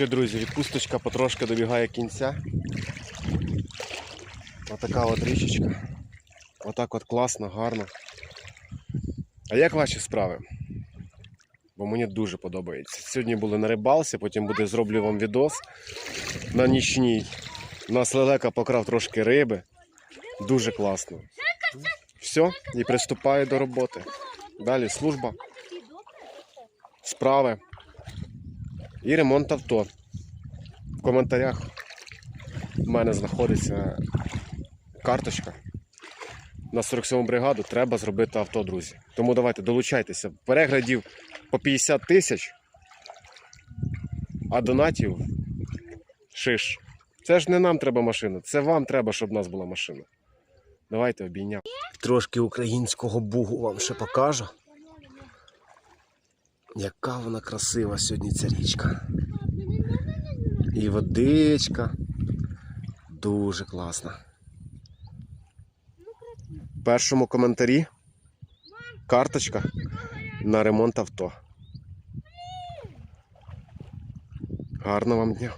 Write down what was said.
Що, друзі, відпусточка потрошки добігає кінця. Отака от річечка. Отак от класно, гарно. А як ваші справи? Бо мені дуже подобається. Сьогодні були на рибалці, потім буде зроблю вам відос на нічній. У нас лелека покрав трошки риби. Дуже класно. Все, і приступаю до роботи. Далі служба, справи і ремонт авто. В коментарях в мене знаходиться карточка. На 47 бригаду треба зробити авто, друзі. Тому давайте долучайтеся. Переглядів по 50 тисяч, а донатів шиш. Це ж не нам треба машина, це вам треба, щоб в нас була машина. Давайте обійняв. Трошки українського бугу вам ще покажу. Яка вона красива сьогодні ця річка. І водичка. Дуже класна. В першому коментарі карточка на ремонт авто. Гарного вам дня!